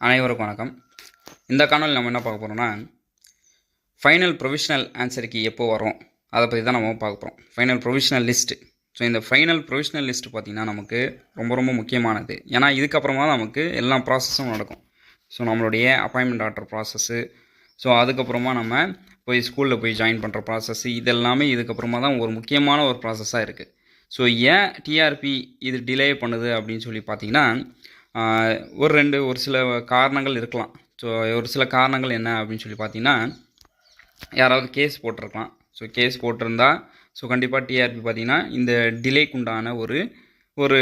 அனைவருக்கும் வணக்கம். இந்த காணொலி நம்ம என்ன பார்க்க போகிறோம்னா ஃபைனல் ப்ரொவிஷனல் ஆன்சருக்கு எப்போ வரும் அதை பற்றி தான் நம்ம பார்க்க போகிறோம் ஃபைனல் ப்ரொவிஷனல் லிஸ்ட்டு ஸோ இந்த ஃபைனல் ப்ரொவிஷனல் லிஸ்ட் பார்த்திங்கன்னா நமக்கு ரொம்ப ரொம்ப முக்கியமானது. ஏன்னா இதுக்கப்புறமா தான் நமக்கு எல்லா ப்ராசஸும் நடக்கும். ஸோ நம்மளுடைய அப்பாயின்மெண்ட் ஆர்டர் ப்ராசஸ்ஸு ஸோ அதுக்கப்புறமா நம்ம போய் ஸ்கூலில் போய் ஜாயின் பண்ணுற ப்ராசஸ் இதெல்லாமே இதுக்கப்புறமா தான் ஒரு முக்கியமான ஒரு ப்ராசஸாக இருக்குது ஸோ ஏன் டிஆர்பி இது டிலே பண்ணுது அப்படின்னு சொல்லி பார்த்தீங்கன்னா ஒரு ரெண்டு ஒரு சில காரணங்கள் இருக்கலாம். ஸோ ஒரு சில காரணங்கள் என்ன அப்படின்னு சொல்லி பார்த்தீங்கன்னா யாராவது கேஸ் போட்டிருக்கலாம். ஸோ கேஸ் போட்டிருந்தா ஸோ கண்டிப்பாக டிஆர்பி பார்த்தீங்கன்னா இந்த டிலேக்கு உண்டான ஒரு ஒரு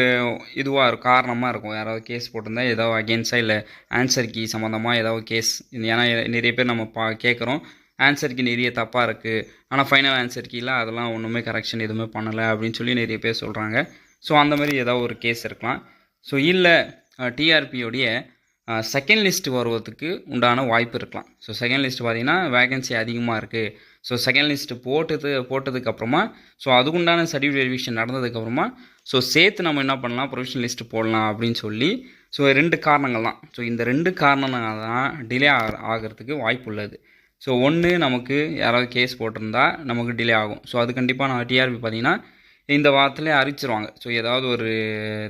இதுவாக இருக்கும் காரணமாக இருக்கும். யாராவது கேஸ் போட்டிருந்தா ஏதாவது அகேன்ஸ்டாக இல்லை ஆன்சர் கீ சம்மந்தமாக ஏதாவது கேஸ் ஏன்னா நிறைய பேர் நம்ம பா கேட்குறோம். ஆன்சர் கீ நிறைய தப்பாக இருக்குது ஆனால் ஃபைனல் ஆன்சர் கீழே அதெல்லாம் ஒன்றுமே கரெக்ஷன் எதுவுமே பண்ணலை அப்படின்னு சொல்லி நிறைய பேர் சொல்கிறாங்க ஸோ அந்த மாதிரி ஏதாவது ஒரு கேஸ் இருக்கலாம். ஸோ இல்லை டிஆர்பியோடைய செகண்ட் லிஸ்ட் வருவதுக்கு உண்டான வாய்ப்பு இருக்கலாம். ஸோ செகண்ட் லிஸ்ட் பார்த்தீங்கன்னா வேகன்சி அதிகமாக இருக்குது ஸோ செகண்ட் லிஸ்ட் போட்டது போட்டதுக்கப்புறமா ஸோ அதுக்குண்டான சர்டிஃபிகேட் வெரிஃபிகேஷன் நடந்ததுக்கப்புறமா ஸோ சேர்த்து நம்ம என்ன பண்ணலாம்? ப்ரொவிஷனல் லிஸ்ட் போடலாம் அப்படின்னு சொல்லி ஸோ ரெண்டு காரணங்கள் தான். ஸோ இந்த ரெண்டு காரணங்கள் தான் டிலே ஆகிறதுக்கு வாய்ப்பு உள்ளது. ஸோ ஒன்று நமக்கு யாராவது கேஸ் போட்டிருந்தா நமக்கு டிலே ஆகும். ஸோ அது கண்டிப்பாக நான் டிஆர்பி பார்த்தீங்கன்னா இந்த வாரத்திலே அறிவிச்சிருவாங்க ஸோ ஏதாவது ஒரு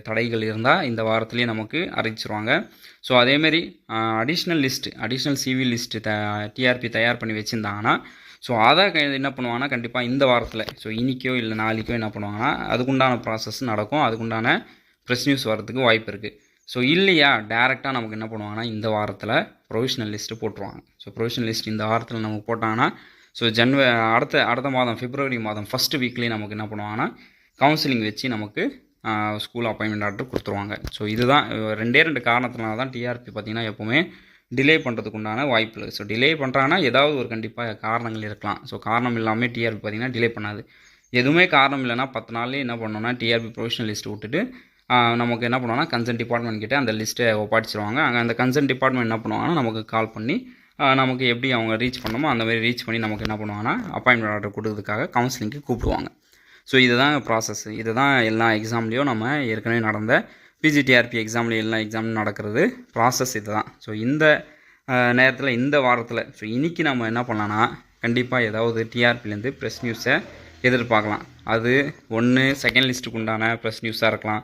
தடைகள் இருந்தால் இந்த வாரத்துலேயே நமக்கு அறிவிச்சிருவாங்க ஸோ அதேமாரி additional list additional CV list the TRB தயார் பண்ணி வச்சுருந்தாங்கன்னா ஸோ அதை என்ன பண்ணுவாங்கன்னா கண்டிப்பாக இந்த வாரத்தில் ஸோ இன்றைக்கோ இல்லை நாளைக்கோ என்ன பண்ணுவாங்கன்னா அதுக்குண்டான ப்ராசஸ் நடக்கும். அதுக்குண்டான ப்ரெஸ் நியூஸ் வரதுக்கு வாய்ப்பு இருக்குது ஸோ இல்லையா டேரெக்டாக நமக்கு என்ன பண்ணுவாங்கன்னா இந்த வாரத்தில் ப்ரொவிஷனல் லிஸ்ட்டு போட்டுருவாங்க. ஸோ ப்ரொவிஷனல் லிஸ்ட் இந்த வாரத்தில் நமக்கு போட்டாங்கன்னா ஸோ ஜன்வ அடுத்த அடுத்த மாதம் பிப்ரவரி மாதம் ஃபஸ்ட்டு வீக்லேயே நமக்கு என்ன பண்ணுவாங்கன்னா கவுன்சிலிங் வச்சு நமக்கு ஸ்கூல் அப்பாயின்மெண்ட் ஆர்டர் கொடுத்துருவாங்க. ஸோ இதுதான் ரெண்டே ரெண்டு காரணத்தினால தான் டிஆர்பி பார்த்திங்கன்னா எப்போவுமே டிலே பண்ணுறதுக்கு உண்டான வாய்ப்பு. இல்லை ஸோ டிலே பண்ணுறாங்கன்னா ஏதாவது ஒரு கண்டிப்பாக காரணங்கள் இருக்கலாம். ஸோ காரணம் இல்லாமல் டிஆர்பி பார்த்திங்கன்னா டிலே பண்ணாது. எதுவுமே காரணம் இல்லைன்னா பத்து நாள்லேயே என்ன பண்ணோன்னா டிஆர்பி ப்ரொவிஷனல் லிஸ்ட் விட்டுட்டு நமக்கு என்ன பண்ணுவாங்கன்னா கன்சர்ன் டிபார்ட்மெண்ட் கிட்டே அந்த லிஸ்ட்டை ஒப்பாடிச்சிருவாங்க அங்கே அந்த கன்சர்ன் டிபார்ட்மெண்ட் என்ன பண்ணுவாங்கன்னா நமக்கு கால் பண்ணி நமக்கு எப்படி அவங்க ரீச் பண்ணணுமோ அந்த மாதிரி ரீச் பண்ணி நமக்கு என்ன பண்ணுவாங்கன்னா அப்பாயின்மெண்ட் ஆர்டர் கொடுக்கறதுக்காக கவுன்சிலிங்க்கு கூப்பிடுவாங்க. ஸோ இதுதான் ப்ராசஸ் இதுதான் எல்லா எக்ஸாம்லேயும் நம்ம ஏற்கனவே நடந்த பிஜிடிஆர்பி எக்ஸாம்லேயும் எல்லா எக்ஸாம்லையும் நடக்கிறது ப்ராசஸ் இதுதான். ஸோ இந்த நேரத்தில் இந்த வாரத்தில் ஸோ இன்றைக்கி நம்ம என்ன பண்ணலான்னா கண்டிப்பாக ஏதாவது டிஆர்பிலேருந்து ப்ரெஸ் நியூஸை எதிர்பார்க்கலாம். அது ஒன்று செகண்ட் லிஸ்ட்டுக்கு உண்டான ப்ரெஸ் நியூஸாக இருக்கலாம்.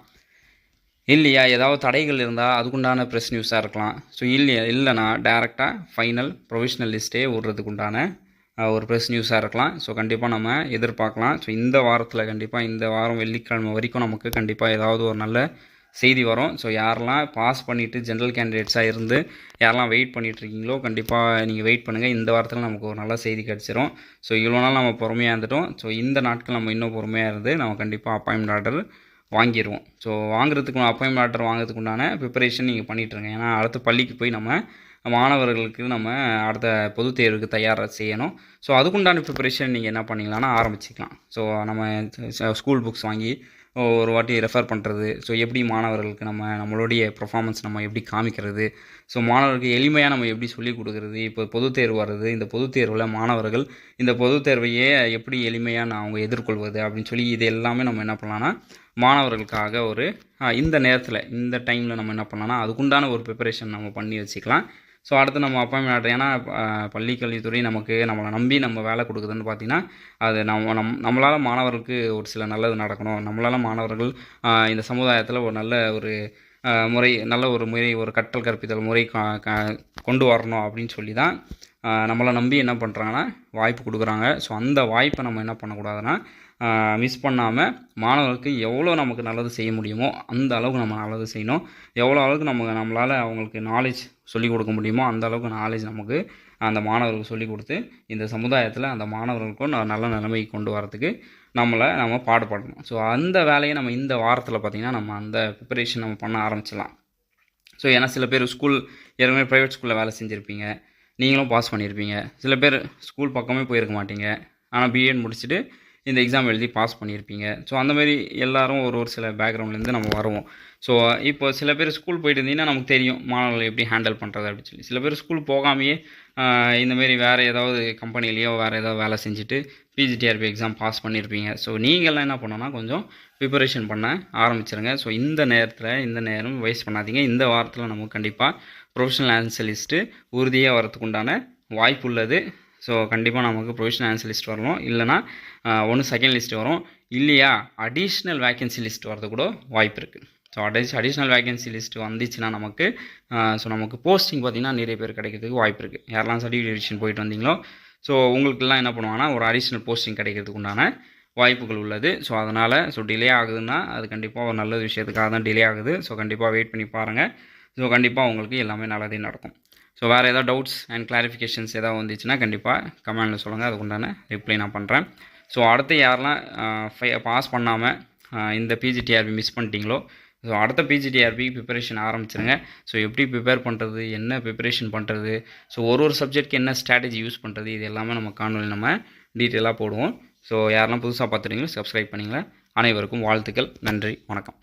இல்லையா? ஏதாவது தடைகள் இருந்தால் அதுக்குண்டான ப்ரெஸ் நியூஸாக இருக்கலாம். ஸோ இல்லையா? இல்லைனா டேரெக்டாக ஃபைனல் ப்ரொவிஷ்னல் லிஸ்ட்டே விடுறதுக்கு உண்டான ஒரு ப்ரெஸ் நியூஸாக இருக்கலாம். ஸோ கண்டிப்பாக நம்ம எதிர்பார்க்கலாம். ஸோ இந்த வாரத்தில் கண்டிப்பாக இந்த வாரம் வெள்ளிக்கிழமை வரைக்கும் நமக்கு கண்டிப்பாக ஏதாவது ஒரு நல்ல செய்தி வரும். ஸோ யாரெல்லாம் பாஸ் பண்ணிவிட்டு ஜென்ரல் கேண்டிடேட்ஸாக இருந்து யாரெல்லாம் வெயிட் பண்ணிகிட்ருக்கீங்களோ கண்டிப்பாக நீங்கள் வெயிட் பண்ணுங்கள் இந்த வாரத்தில் நமக்கு ஒரு நல்ல செய்தி கிடச்சிரும். ஸோ இவ்வளோ நாள் நம்ம பொறுமையாக இருந்துட்டோம். ஸோ இந்த நாட்கள் நம்ம இன்னும் பொறுமையாக இருந்து நம்ம கண்டிப்பாக அப்பாயின்மெண்ட் ஆர்டர் வாங்கிடுவோம் ஸோ வாங்குறதுக்கு அப்பாயின்மெண்ட் ஆர்டர் வாங்குறதுக்கு உண்டான ப்ரிப்பரேஷன் நீங்கள் பண்ணிகிட்ருங்க ஏன்னா அடுத்த பள்ளிக்கு போய் நம்ம மாணவர்களுக்கு நம்ம அடுத்த பொதுத் தேர்வுக்கு தயாராக செய்யணும். ஸோ அதுக்குண்டான ப்ரிப்பரேஷன் நீங்கள் என்ன பண்ணிக்கலாம்னா ஆரம்பிச்சிக்கலாம். ஸோ நம்ம ஸ்கூல் புக்ஸ் வாங்கி ஒரு வாட்டி ரெஃபர் பண்ணுறது ஸோ எப்படி மாணவர்களுக்கு நம்ம நம்மளுடைய பர்ஃபாமன்ஸ் நம்ம எப்படி காமிக்கிறது? ஸோ மாணவர்களுக்கு எளிமையாக நம்ம எப்படி சொல்லிக் கொடுக்குறது? இப்போ பொதுத் தேர்வு வர்றது இந்த பொதுத் தேர்வில் மாணவர்கள் இந்த பொதுத் தேர்வையே எப்படி எளிமையாக நான் அவங்க எதிர்கொள்வது அப்படின்னு சொல்லி இது எல்லாமே நம்ம என்ன பண்ணலாம்னா மாணவர்களுக்காக ஒரு இந்த நேரத்தில் இந்த டைமில் நம்ம என்ன பண்ணலாம்னா அதுக்குண்டான ஒரு ப்ரிப்பரேஷன் நம்ம பண்ணி வச்சுக்கலாம். ஸோ அடுத்து நம்ம அப்பாயின்மெண்ட் ஆர்டர் ஏன்னா பள்ளிக்கல்வித்துறை பள்ளி கல்வித்துறை நமக்கு நம்மளை நம்பி நம்ம வேலை கொடுக்குதுன்னு பார்த்தீங்கன்னா அது நம்ம நம் நம்மளால் மாணவர்களுக்கு ஒரு சில நல்லது நடக்கணும். நம்மளால் மாணவர்கள் இந்த சமுதாயத்தில் ஒரு நல்ல ஒரு முறை நல்ல ஒரு முறை ஒரு கற்றல் கற்பித்தல் முறை கொண்டு வரணும் அப்படின்னு சொல்லி தான் நம்மளை நம்பி என்ன பண்ணுறாங்கன்னா வாய்ப்பு கொடுக்குறாங்க. ஸோ அந்த வாய்ப்பை நம்ம என்ன பண்ணக்கூடாதுன்னா மிஸ் பண்ணாமல் மாணவர்களுக்கு எவ்வளோ நமக்கு நல்லது செய்ய முடியுமோ அந்த அளவுக்கு நம்ம நல்லது செய்யணும். எவ்வளோ அளவுக்கு நம்ம நம்மளால் அவங்களுக்கு நாலேஜ் சொல்லிக் கொடுக்க முடியுமோ அந்த அளவுக்கு நாலேஜ் நமக்கு அந்த மாணவர்களுக்கு சொல்லிக் கொடுத்து இந்த சமுதாயத்தில் அந்த மாணவர்களுக்கும் ந- நல்ல நிலைமைக்கு கொண்டு வரதுக்கு நம்மளை நம்ம பாடுபடணும். ஸோ அந்த வேலையை நம்ம இந்த வாரத்தில் பார்த்திங்கன்னா நம்ம அந்த ப்ரிப்பரேஷன் நம்ம பண்ண ஆரம்பிச்சிடலாம். ஸோ ஏன்னா சில பேர் ஸ்கூல் ஏற்கனவே ப்ரைவேட் ஸ்கூலில் வேலை செஞ்சுருப்பீங்க. நீங்களும் பாஸ் பண்ணியிருப்பீங்க சில பேர் ஸ்கூல் பக்கமே போயிருக்க மாட்டீங்க. ஆனால் பிஎட் முடிச்சுட்டு இந்த எக்ஸாம் எழுதி பாஸ் பண்ணியிருப்பீங்க. ஸோ அந்த மாதிரி ஒரு ஒரு சில பேக்ரவுண்ட்லேருந்து நம்ம வருவோம். ஸோ இப்போ சில பேர் ஸ்கூல் போயிட்டு இருந்தீங்கன்னா நமக்கு தெரியும் மாணவர்களை எப்படி ஹேண்டில் பண்ணுறது அப்படின்னு சொல்லி. சில பேர் ஸ்கூல் போகாமையே இந்தமாரி வேறு ஏதாவது கம்பெனிலேயோ வேறு ஏதாவது வேலை செஞ்சுட்டு பிஜிடிஆர்பி எக்ஸாம் பாஸ் பண்ணியிருப்பீங்க. ஸோ நீங்கள்லாம் என்ன பண்ணோன்னா கொஞ்சம் ப்ரிப்பரேஷன் பண்ண ஆரம்பிச்சிருங்க. ஸோ இந்த நேரத்தில் இந்த நேரம் வேஸ்ட் பண்ணாதீங்க. இந்த வாரத்தில் நமக்கு கண்டிப்பாக ப்ரொஃபஷனல் ஆன்சர் லிஸ்ட்டு உறுதியாக வரத்துக்கு உண்டான வாய்ப்பு உள்ளது. ஸோ கண்டிப்பாக நமக்கு ப்ரொவிஷனல் ஆன்சர் லிஸ்ட் வரணும். இல்லைனா ஒன்று செகண்ட் லிஸ்ட் வரும். இல்லையா அடிஷ்னல் வேகன்சி லிஸ்ட் வரது கூட வாய்ப்பு இருக்குது ஸோ அடிஷ் அடிஷ்னல் வேகன்சி லிஸ்ட் வந்துச்சுன்னா நமக்கு ஸோ நமக்கு போஸ்டிங் பார்த்திங்கன்னா நிறைய பேர் கிடைக்கிறதுக்கு வாய்ப்பு இருக்குது யாரெல்லாம் சர்டிஃபிகேஷன் போயிட்டு வந்தீங்களோ ஸோ உங்களுக்கெல்லாம் என்ன பண்ணுவாங்கன்னா ஒரு அடிஷ்னல் போஸ்டிங் கிடைக்கிறதுக்கு உண்டான வாய்ப்புகள் உள்ளது. ஸோ அதனால் ஸோ டிலே ஆகுதுன்னா அது கண்டிப்பாக ஒரு நல்ல விஷயத்துக்காக தான் டிலே ஆகுது. ஸோ கண்டிப்பாக வெயிட் பண்ணி பாருங்கள் ஸோ கண்டிப்பாக உங்களுக்கு எல்லாமே நல்லதே நடக்கும். ஸோ வேறு ஏதாவது டவுட்ஸ் அண்ட் கிளாரிஃபிகேஷன்ஸ் ஏதாவது வந்துச்சுன்னா கண்டிப்பாக கமெண்டில் சொல்லுங்கள் அதுக்கு உண்டான ரிப்ளை நான் பண்ணுறேன் ஸோ அடுத்து யாரெல்லாம் பாஸ் பண்ணாமல் இந்த பிஜிடிஆர்பி மிஸ் பண்ணிட்டீங்களோ ஸோ அடுத்த பிஜிடிஆர்பி ப்ரிப்பரேஷன் ஆரம்பிச்சிருங்க. ஸோ எப்படி ப்ரிப்பேர் பண்ணுறது என்ன ப்ரிப்பரேஷன் பண்ணுறது ஸோ ஒரு ஒரு சப்ஜெக்ட்க்கு என்ன ஸ்ட்ராட்டஜி யூஸ் பண்ணுறது இது எல்லாமே நம்ம காணொலி நம்ம டீட்டெயிலாக போடுவோம். ஸோ யாரெல்லாம் புதுசாக பார்த்துட்டீங்களோ சப்ஸ்கிரைப் பண்ணிங்களேன் அனைவருக்கும் வாழ்த்துக்கள். நன்றி. வணக்கம்.